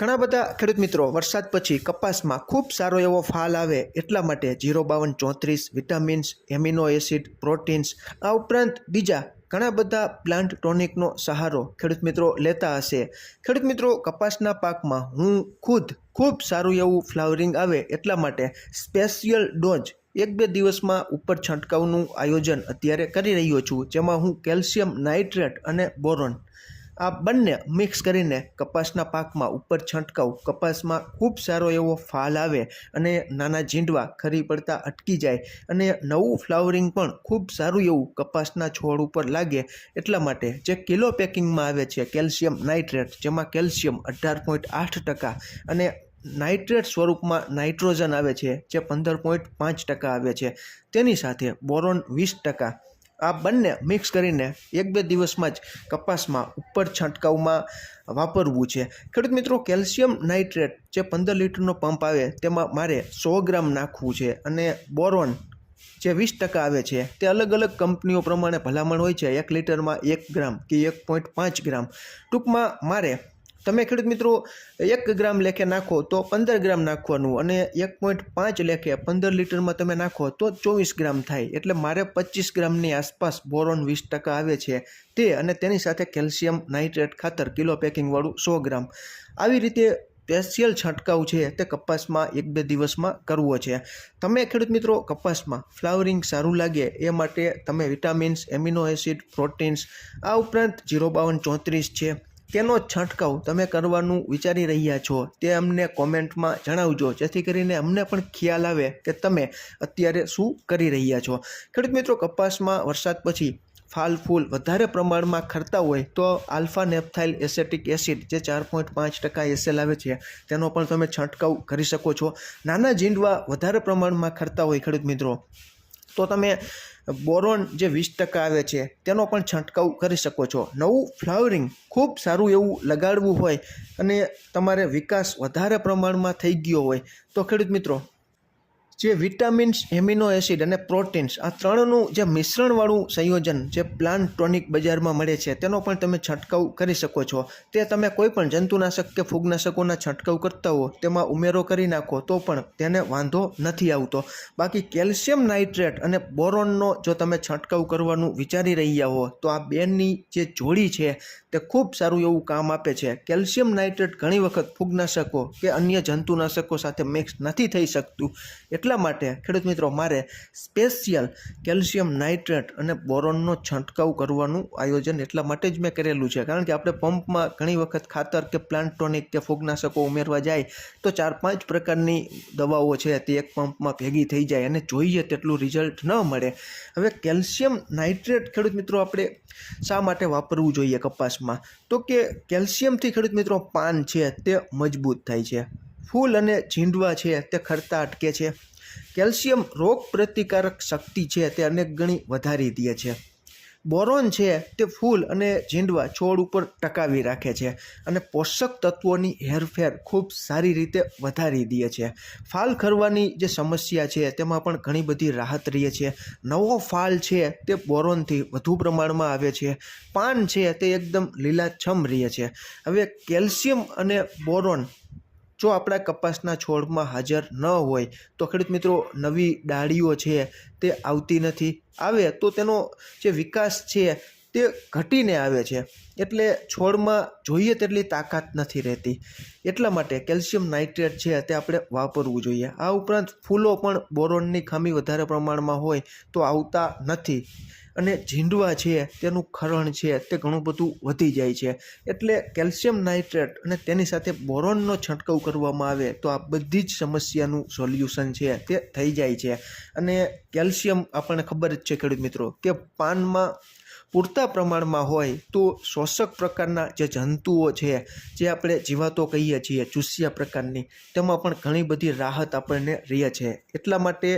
ઘણા બધા ખેડૂત મિત્રો વરસાદ પછી કપાસમાં ખૂબ સારો એવો ફાલ આવે એટલા માટે જીરો બાવન ચોત્રીસ વિટામિન્સ, એમિનો એસિડ, પ્રોટીન્સ, આ ઉપરાંત બીજા ઘણા બધા પ્લાન્ટ ટોનિકનો સહારો ખેડૂત મિત્રો લેતા હશે. ખેડૂત મિત્રો, કપાસના પાકમાં હું ખુદ ખૂબ સારું એવું ફ્લાવરિંગ આવે એટલા માટે સ્પેશિયલ ડોઝ એક બે દિવસમાં ઉપર છંટકાવનું આયોજન અત્યારે કરી રહ્યો છું, જેમાં હું કેલ્શિયમ નાઇટ્રેટ અને બોરોન આ બંને મિક્સ કરીને કપાસના પાકમાં ઉપર છંટકાવ. કપાસમાં ખૂબ સારો એવો ફાલ આવે અને નાના ઝીંડવા ખરી પડતા અટકી જાય અને નવું ફ્લાવરિંગ પણ ખૂબ સારું એવું કપાસના છોડ ઉપર લાગે એટલા માટે જે કિલો પેકિંગમાં આવે છે કેલ્શિયમ નાઇટ્રેટ, જેમાં કેલ્શિયમ અઢાર પોઈન્ટ આઠ ટકા અને નાઇટ્રેટ સ્વરૂપમાં નાઇટ્રોજન આવે છે જે પંદર પોઈન્ટ પાંચ ટકા આવે છે. તેની સાથે બોરોન વીસ ટકા આ બંને મિક્સ કરીને એક બે દિવસમાં જ કપાસમાં ઉપર છંટકાવમાં વાપરવું છે. ખેડૂત મિત્રો, કેલ્શિયમ નાઇટ્રેટ જે પંદર લીટરનો પંપ આવે તેમાં મારે સો ગ્રામ નાખવું છે અને બોરોન જે વીસ ટકા આવે છે તે અલગ અલગ કંપનીઓ પ્રમાણે ભલામણ હોય છે. એક લીટરમાં એક ગ્રામ કે એક પોઈન્ટ પાંચ ગ્રામ. ટૂંકમાં મારે તમે ખેડૂત મિત્રો, એક ગ્રામ લેખે નાખો તો પંદર ગ્રામ નાખવાનું અને એક પોઈન્ટ પાંચ લેખે પંદર લીટરમાં તમે નાખો તો ચોવીસ ગ્રામ થાય. એટલે મારે પચીસ ગ્રામની આસપાસ બોરોન વીસ ટકા આવે છે તે અને તેની સાથે કેલ્શિયમ, નાઇટ્રેટ ખાતર, કિલો પેકિંગવાળું સો ગ્રામ. આવી રીતે સ્પેશિયલ છંટકાવ છે તે કપાસમાં એક બે દિવસમાં કરવો છે. તમે ખેડૂત મિત્રો, કપાસમાં ફ્લાવરિંગ સારું લાગે એ માટે તમે વિટામિન્સ, એમિનો એસિડ, પ્રોટીન્સ, આ ઉપરાંત જીરો બાવન ચોત્રીસ છે. તેનો છંટકાવ તમે કરવાનું વિચારી રહ્યા છો તે અમને કોમેન્ટમાં જણાવજો. જેથી કરીને અમને પણ ખ્યાલ આવે કે તમે અત્યારે શું કરી રહ્યા છો. ખેડૂત મિત્રો, કપાસમાં વરસાદ પછી ફાલ ફૂલ વધારે પ્રમાણમાં ખરતા હોય તો આલ્ફા નેપથાઇલ એસેટિક એસિડ જે ચાર પોઈન્ટ પાંચ ટકા એસેલ આવે છે, તેનો પણ તમે છંટકાવ કરી શકો છો. નાના ઝીંડવા વધારે પ્રમાણમાં ખરતા હોય ખેડૂત મિત્રો, તો તમે બોરોન જે વીસ ટકા આવે છે, તેનો પણ છંટકાવ કરી શકો છો. નવું ફ્લાવરિંગ ખૂબ સારું એવું લગાડવું હોય અને તમારે વિકાસ વધારે પ્રમાણમાં થઈ ગયો હોય. તો ખેડૂત મિત્રો જે વિટામિન્સ, એમિનો એસિડ અને પ્રોટીન્સ, આ ત્રણનું જે મિશ્રણવાળું સંયોજન જે પ્લાન્ટ ટોનિક બજારમાં મળે છે, તેનો પણ તમે છંટકાવ કરી શકો છો. તે તમે કોઈ પણ જંતુનાશક કે ફૂગનાશકોના છંટકાવ કરતા હો, તેમાં ઉમેરો કરી નાખો, તો પણ તેને વાંધો નથી આવતો. બાકી કેલ્શિયમ નાઇટ્રેટ અને બોરોનનો જો તમે છંટકાવ કરવાનું વિચારી રહ્યા હો, તો આ બેનની જે જોડી છે, તે ખૂબ સારું એવું કામ આપે છે. કેલ્શિયમ નાઇટ્રેટ ઘણી વખત ફૂગનાશકો કે અન્ય જંતુનાશકો સાથે મિક્સ નથી થઈ શકતું. એટલા માટે, ખેડૂત મિત્રો, મારે સ્પેશિયલ કેલ્શિયમ નાઇટ્રેટ અને બોરોનનો છંટકાવ કરવાનું આયોજન એટલા માટે જ મેં કરેલું છે. કારણ કે આપણે પંપમાં ઘણી વખત ખાતર કે પ્લાન્ટ ટોનિક કે ફૂગનાશકો ઉમેરવા જાય, તો ચાર પાંચ પ્રકારની દવાઓ છે તે એક પંપમાં ભેગી થઈ જાય અને જોઈએ તેટલું રિઝલ્ટ ન મળે. હવે કેલ્શિયમ નાઇટ્રેટ, ખેડૂત મિત્રો, આપણે શા માટે વાપરવું જોઈએ કપાસમાં? તો કે કેલ્શિયમથી, ખેડૂત મિત્રો, પાન છે તે મજબૂત થાય છે. ફૂલ અને ઝીંડવા છે, તે ખરતા અટકે છે. કેલ્શિયમ રોગ પ્રતિકારક શક્તિ છે, તે અનેક ગણી વધારી દે છે. બોરોન છે, તે ફૂલ અને ઝીંડવા છોડ ઉપર ટકાવી રાખે છે અને પોષક તત્વોની હેરફેર ખૂબ સારી રીતે વધારી દે છે. ફાલ ખરવાની જે સમસ્યા છે, તેમાં પણ ઘણી બધી રાહત રહે છે. નવો ફાલ છે, તે બોરોનથી વધુ પ્રમાણમાં આવે છે. પાન છે, તે એકદમ લીલાછમ રહે છે. હવે કેલ્શિયમ અને બોરોન જો આપણા કપાસના છોડમાં હાજર ન હોય, તો ખેડૂત મિત્રો નવી ડાળીઓ છે તે આવતી નથી. આવે તો તેનો જે વિકાસ છે તે ઘટીને આવે છે. એટલે છોડમાં જોઈએ તેટલી તાકાત નથી રહેતી. એટલા માટે કેલ્શિયમ નાઇટ્રેટ છે તે આપણે વાપરવું જોઈએ. આ ઉપરાંત ફૂલો પણ બોરોનની ખામી વધારે પ્રમાણમાં હોય તો આવતા નથી. અને ઝીંડવા છે, તેનું ખરણ છે, તે ઘણું બધું વધી જાય છે. એટલે કેલ્શિયમ નાઇટ્રેટ અને તેની સાથે બોરોનનો છંટકાવ કરવામાં આવે તો આ બધી જ સમસ્યાનું સોલ્યુશન છે, તે થઈ જાય છે. અને કેલ્શિયમ આપણને ખબર જ છે ખેડૂત મિત્રો કે પાનમાં પૂરતા પ્રમાણમાં હોય તો શોષક પ્રકારના જે જંતુઓ છે, જે આપણે જીવાતો કહીએ છીએ, ચૂસ્યા પ્રકારની, તેમાં પણ ઘણી બધી રાહત આપણને રહે છે. એટલા માટે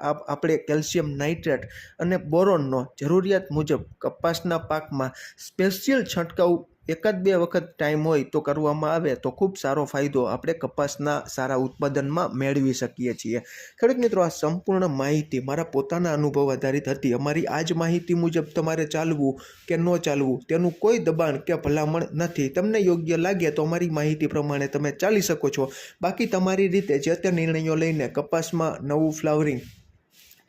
આપણે કેલ્શિયમ નાઇટ્રેટ અને બોરોનનો જરૂરિયાત મુજબ કપાસના પાકમાં સ્પેશિયલ છંટકાવ એકાદ બે વખત ટાઈમ હોય તો કરવામાં આવે તો ખૂબ સારો ફાયદો આપણે કપાસના સારા ઉત્પાદનમાં મેળવી શકીએ છીએ. ખેડૂત મિત્રો, આ સંપૂર્ણ માહિતી મારા પોતાના અનુભવ આધારિત હતી. અમારી આ જ માહિતી મુજબ તમારે ચાલવું કે ન ચાલવું તેનું કોઈ દબાણ કે ભલામણ નથી. તમને યોગ્ય લાગે તો અમારી માહિતી પ્રમાણે તમે ચાલી શકો છો. બાકી તમારી રીતે જે તે નિર્ણયો લઈને કપાસમાં નવું ફ્લાવરિંગ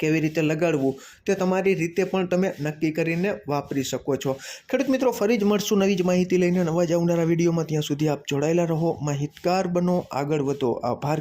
કેવી રીતે લગાડવું તે તમારી રીતે પણ તમે નક્કી કરીને વાપરી શકો છો. ખેડૂત મિત્રો, ફરી જ મળશું નવી જ માહિતી લઈને નવા જ આવનારા વિડીયોમાં. ત્યાં સુધી આપ જોડાયેલા રહો, માહિતગાર બનો, આગળ વધો. આભાર